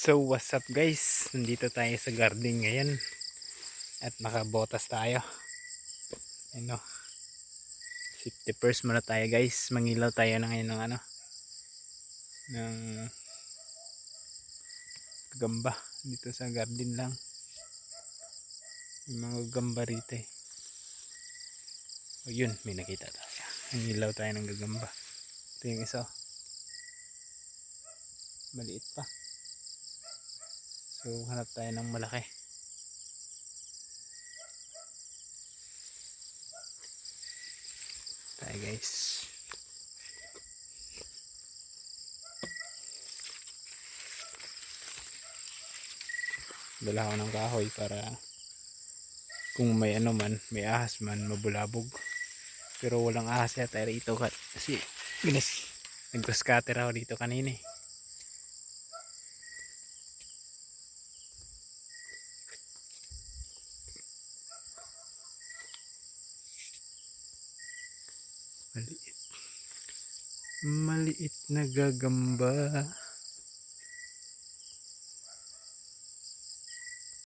So what's up guys? Nandito tayo sa garden ngayon. At nakabotas tayo. Ano? Safety first muna tayo guys. Mangilaw tayo na ngayon ng ano. Ng gamba. Dito sa garden lang. May mga gamba rito eh. O yun, may nakita tayo. Mangilaw tayo ng gagamba. Ito yung isa. oh. Maliit pa. So, hanap tayo ng malaki. Tayo guys. Dala ako ng kahoy para kung may ano man, may ahas man, mabulabog. Pero walang ahas yata rito kasi ginas nagka-scatter ako dito kanina eh. Maliit. Maliit na gagamba.